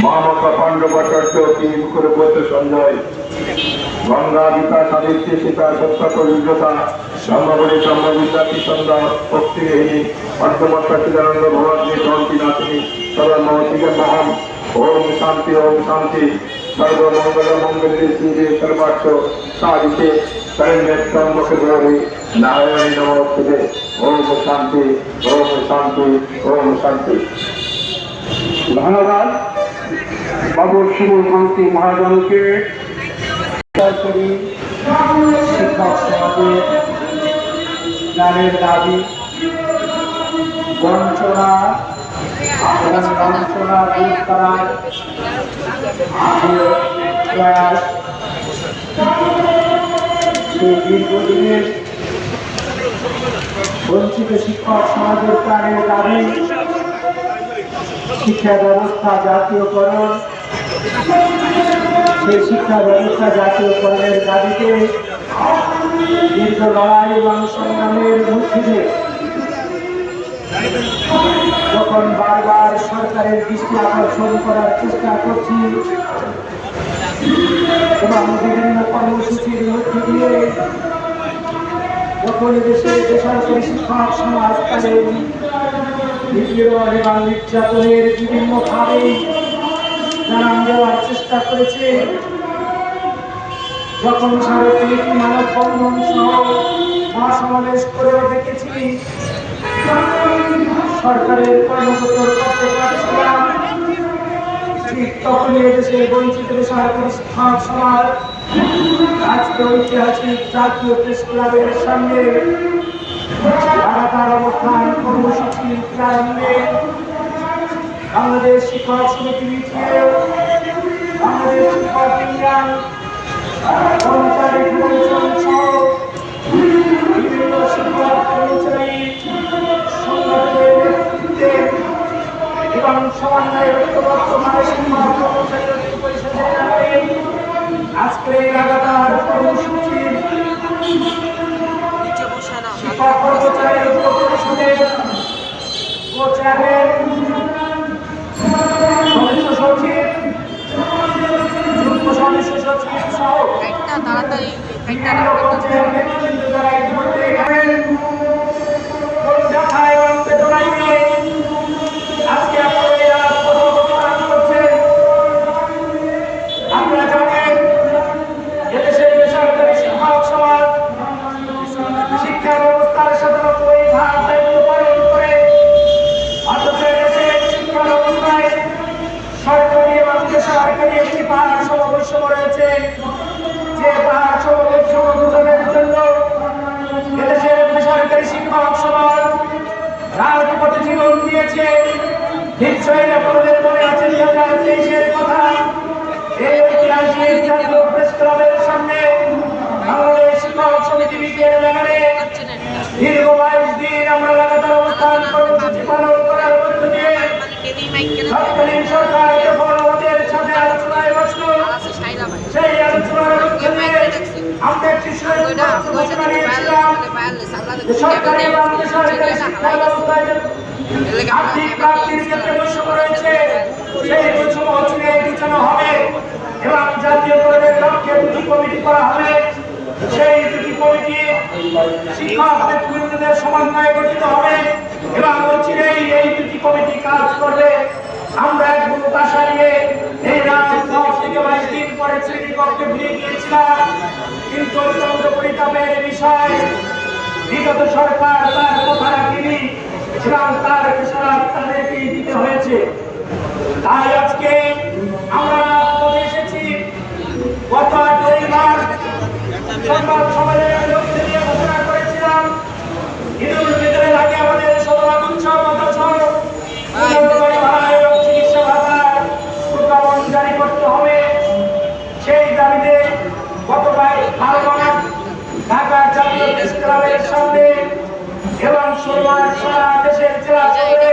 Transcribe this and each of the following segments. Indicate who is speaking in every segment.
Speaker 1: মহামতা পাণ্ডবাচার্য তিন কুলব্রত সঞ্জয় গঙ্গা বিকাশ আদিত্য সীতা সত্য কলিজ্ঞতা সম্ভবনী সম্ভবিদ্যা কিষন্দা ভক্তিহীনী অর্ধমাত্রা চিদানন্দ ভগবতী জয়ন্তী নাথিনী সর্বমতিকে মহান। ওম শান্তি ওম শান্তি। সর্বমঙ্গল মঙ্গলে শ্রী সর্বার্থ সাধিতে শরণ্যম্বকে গৌরী নারায়ণী নমস্তে ওম শান্তি ওম শান্তি ওম শান্তি। ধন্যবাদ বাবু শিবকান্তি মহাজনকে।
Speaker 2: সরকারি শিক্ষক জ্ঞানের দাবি, বঞ্চনা এবং বঞ্চনা দূর করার দীর্ঘদিনের বঞ্চিত শিক্ষক সমাজের প্রাণের দাবি, শিক্ষা ব্যবস্থা জাতীয়করণ সেই শিক্ষা ব্যবস্থা জাতীয়করণের দাবিতে দীর্ঘ লড়াই এবং সংগ্রামের মধ্যে যখন বারবার সরকারের দৃষ্টি আকর্ষণ করার চেষ্টা করছি, এবং বিভিন্ন কর্মসূচির মধ্যে দিয়ে যখন দেশের বেসরকারি শিক্ষক সমাজ তাদের নিপীড়ন এবং নির্যাতনের বিভিন্ন ভাবে জানান দেওয়ার চেষ্টা করেছে যখন সার্বজনীন মানববন্ধন সহ মহাসমাবেশ করেও দেখেছি, সরকারের কর্মকর্তার করতে পারছিলাম ঠিক তখনই এদেশের বঞ্চিত সরকারি সমাজ আজকে ঐতিহাসিক জাতীয় প্রেস ক্লাবের সামনে লাগাতার অবস্থান কর্মসূচির প্রারম্ভে বাংলাদেশ শিক্ষক সমিতি বাংলাদেশ শিক্ষক ইউনিয়ন আজকে লাগাতার কর্মসূচির শিক্ষক কর্মচারী পরিষদের ও চেয়ারম্যান সদস্য সচিব
Speaker 3: একটা তাড়াতাড়ি একটা
Speaker 2: রয়েছে নিশ্চয়ই আপনাদের মনে আছে তেইশের কথা। এই ঐতিহাসিক জাতীয় প্রেস ক্লাবের সামনে বাংলাদেশ শিক্ষক সমিতি বিকেল ব্যানারে দীর্ঘ বাইশ দিন আমরা লাগাতার অবস্থান কর্মসূচি পালন করার মধ্য দিয়ে তৎকালীন সরকার যখন আমাদের সাথে আলোচনায় বসল, সেই আলোচনার মধ্য দিয়ে আমরা একটি নিয়েছিলাম যে সরকারি শিক্ষা আর্থিক প্রাপ্তির ক্ষেত্রে বৈষম্য রয়েছে। সেই বৈষম্য ছিঁড়ে বিছানো হবে। এবং লক্ষ্যে দুটি কমিটি করা হবে। সেই দুটি কমিটি শিক্ষক ব্যক্তিবৃন্দদের সমন্বয়ে গঠিত হবে। এবং অচিরেই এই দুটি কমিটি কাজ করবে। আমরা এক বুক আশা এই রাত দশ থেকে বাইশ দিন পরে শ্রেণীকক্ষে গিয়েছিলাম কিন্তু অত্যন্ত পরিতাপের বিষয়। বিগত সরকার তার কথা রাখেনি। দিতে হয়েছে। তাই আজকে আমরা এসেছি গত সংবাদ সম্মেলনের লক্ষ্যে নিয়ে ঘোষণা করেছিলাম ঈদুল ফিতরের আগে আমাদের শতভাগ উৎসব বছর বাড়ি ভাড়া এবং চিকিৎসা ভাতার প্রজ্ঞাপন জারি করতে হবে সেই দাবিতে গত বারো মাস ঢাকা জাতীয় প্রেস ক্লাবের সামনে এবং সোমবার সারা দেশের জেলা জুড়ে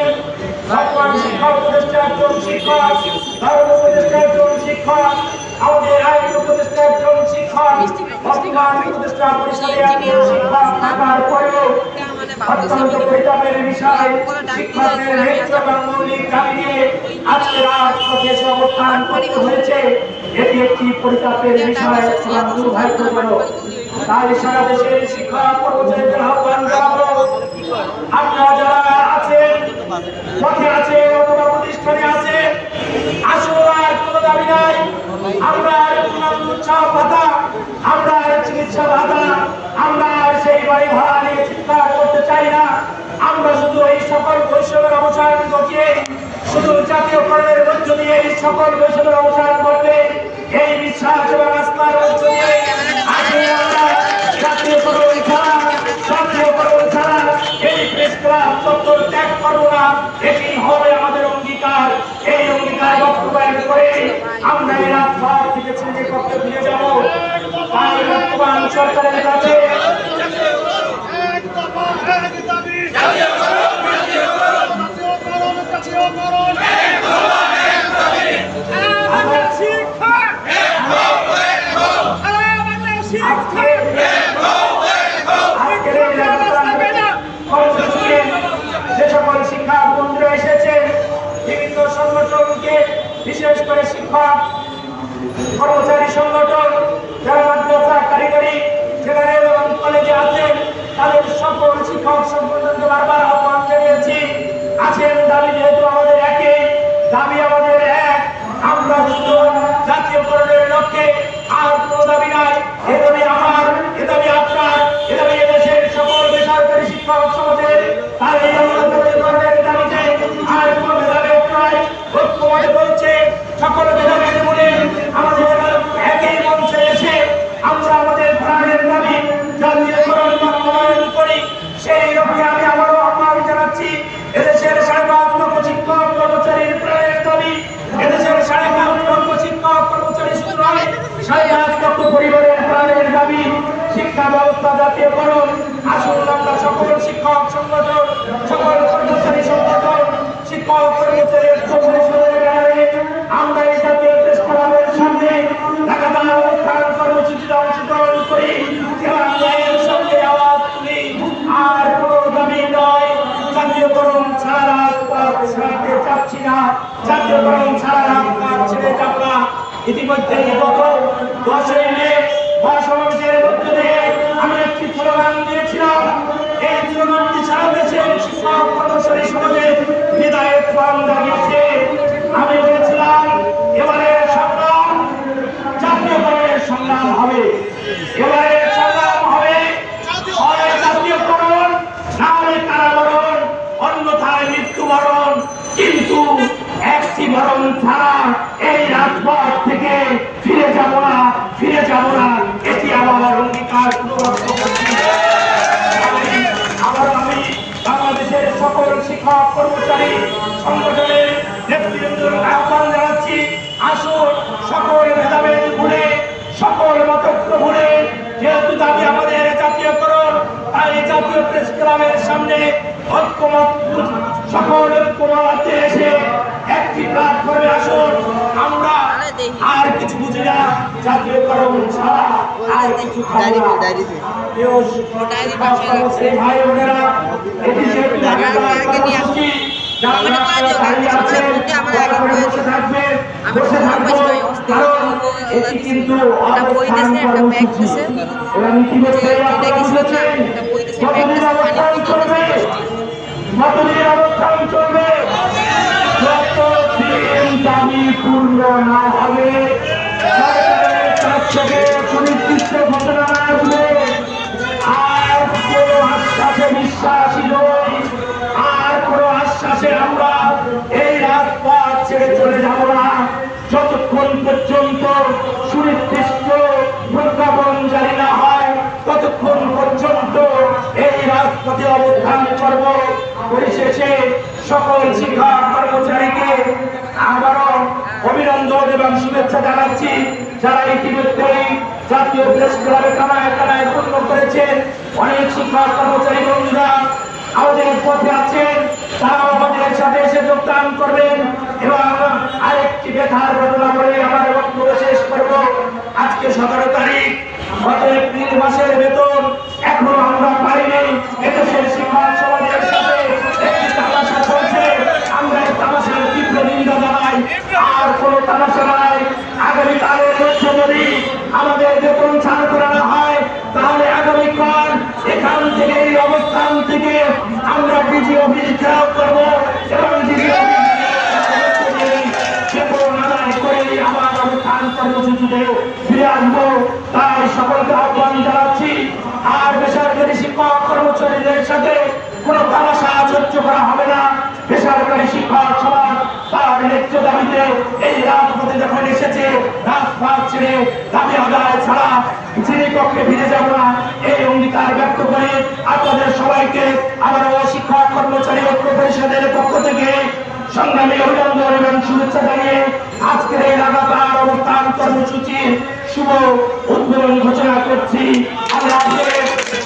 Speaker 2: একজন শিক্ষক, ধর্ম উপদেষ্টা একজন শিক্ষক, আমাদের আইন উপদেষ্টা একজন শিক্ষক, বর্তমান উপদেষ্টা পরিষদে একজন শিক্ষক থাকার পরেও অত্যন্ত পরিতাপের বিষয় শিক্ষকদের ন্যায্য আপনারা যারা আছেন, পথে আছে আমরা উৎসাহ ভাতা আমরা চিকিৎসা ভাতা আমরা সেই বাড়ি করতে চাই না। আমরা শুধু এই সকল বৈষম্যের অবসান ঘটিয়ে, শুধু জাতীয়করণের মধ্য দিয়ে এই সকল বৈষম্যের অবসান ঘটবে। সরকারের কাছে। এক দফা এক আজকে আজকের এই রাজপথ কর্মসূচিতে যে সকল শিক্ষা বন্ধুরা এসেছেন বিভিন্ন সংগঠনকে বিশেষ করে শিক্ষক কর্মচারী সংগঠন যারা মাদ্রাসা কারিগরি যেখানে এবং কলেজে আছেন তাদের সকল শিক্ষক সংগঠনকে বারবার আহ্বান জানিয়েছি। আছেন দাবি যেহেতু আমাদের একই দাবি আমাদের এক। আমরা শুধু জাতীয়করণের লক্ষ্যে আর কোনো দাবি নাই। এ দাবি আমার, এ দাবি আপনার, এ দাবি এদেশের সকল বেসরকারি শিক্ষক সমাজের। তার এই জাতীয়করণের দাবিতে আর কোনো ভেদাভেদ নয় ঐক্যমত বলছে সকল ভেদাভেদ মনে আমাদের একই মঞ্চে এসে আমরা আমাদের প্রাণের দাবি জাতীয়করণ বাস্তবায়ন করি সেই লক্ষ্যে আমি আবারও আহ্বান জানাচ্ছি এদেশের সাড়ে পাঁচ লক্ষ শিক্ষক কর্মচারীর প্রাণের দাবি এদেশের সাড়ে পাঁচ লক্ষ শিক্ষক কর্মচারী শুধু নয় সাড়ে পাঁচ লক্ষ পরিবারের প্রাণের দাবি শিক্ষা ব্যবস্থা জাতীয়করণ আসুন আমরা সকল শিক্ষক সংগঠন সকল কর্মচারী সংগঠন শিক্ষক কর্মচারী ঐক্য পরিষদের ব্যানারে আমরা এই জাতীয় প্রেস ক্লাবের সামনে লাগাতার অবস্থান কর্মসূচিতে অংশগ্রহণ করি এবং ন্যায়ের সঙ্গে আওয়াজ তুলি আর কোনো দাবি নয় জাতীয়করণ ছাড়া রাজপথ ছাড়তে চাচ্ছি না জাতীয়করণ ছাড়া রাজপথ ছেড়ে যাব না ইতিমধ্যে গত দশই মে মহাসমাবেশের মধ্য দিয়ে আমি একটি স্লোগান দিয়েছিলাম। এই স্লোগানটি সারা দেশের প্রদর্শনী সমাজে হৃদয়ের আহ্বান জানিয়েছে আমি বলেছিলাম এবারে সংগ্রাম জাতীয় সংগ্রাম হবে। যাব না এটি আমার অঙ্গীকার পুনরুক্ত করছি। আবার আমি বাংলাদেশের সকল শিক্ষক, কর্মচারী, সংগঠনের নেতৃবৃন্দর আহ্বান জানাচ্ছি, আসুন সকল ভেদাভেদ ভুলে, সকল মতক্য ভুলে, যেহেতু দাবি আমাদের জাতীয়করণ, তাই জাতীয় প্রেস ক্লাবের সামনে ঐক্যমত একটি প্ল্যাটফর্মে জাতীয়করণ ছাড়া আর কিছু খাব না। শিক্ষক ভাই বোনেরা, এটি
Speaker 3: দিছে।
Speaker 2: কিন্তু
Speaker 3: একটা
Speaker 2: অবস্থান চলবে? যতদিন দাবি পূর্ণ না হবে থেকে সুনির্দিষ্ট ঘোষণা না আসবে আর কোনো আশ্বাসে বিশ্বাসী নই আর কোনো আশ্বাসে আমরা এই রাজপথ ছেড়ে চলে যাব না। যতক্ষণ পর্যন্ত সুনির্দিষ্ট প্রজ্ঞাপন জারি না হয়, ততক্ষণ পর্যন্ত এই রাজপথে অবস্থান করব। পরিশেষে সকল শিক্ষা কর্মচারীকে আবারও অভিনন্দন এবং শুভেচ্ছা জানাচ্ছি। যারা ইতিমধ্যেই জাতীয় প্রেস ক্লাবে কানায় কানায় পূর্ণ করেছেন, অনেক শিক্ষা কর্মচারী, বন্ধুরা, আমাদের পথে আছেন, তারাও আমাদের সাথে এসে যোগদান করবেন এবং আরেকটি বেথার ঘটনা বলে আমার বক্তব্য শেষ করব। আজকে সতেরো তারিখ গত এপ্রিল মাসের বেতন এখনও আমরা পাইনি। এদেশের শিক্ষক সমাজের সাথে তামাশা চলছে। আমরা তামাশার তীব্র নিন্দা জানাই, আর কোনো তামাশা নাই। আগামীকালের মধ্যে যদি আমাদের বেতন হয়, তাহলে আগামীকাল এখান থেকে, এই অবস্থান থেকে আমরা ডিজি অফিস ঘেরাও করব এবং তাই সকলকে আহ্বান জানাচ্ছি, আর বেসরকারি শিক্ষক কর্মচারীদের সাথে কোনো তামাশা সহ্য করা হবে না। বেসরকারি শিক্ষক সমাজ তার ন্যায্য এই রাজপথে যখন এসেছে, রাজপথ ছেড়ে ছাড়া শ্রেণীকক্ষে ফিরে যাব না। এই অঙ্গীকার ব্যক্ত করে আপনাদের সবাইকে আবারও শিক্ষক কর্মচারী ঐক্য পরিষদের পক্ষ থেকে সংগ্রামী এবং শুভেচ্ছা জানিয়ে আজকের এই লাগাতার অবস্থান কর্মসূচির শুভ উদ্বোধন ঘোষণা করছি। হাফেজ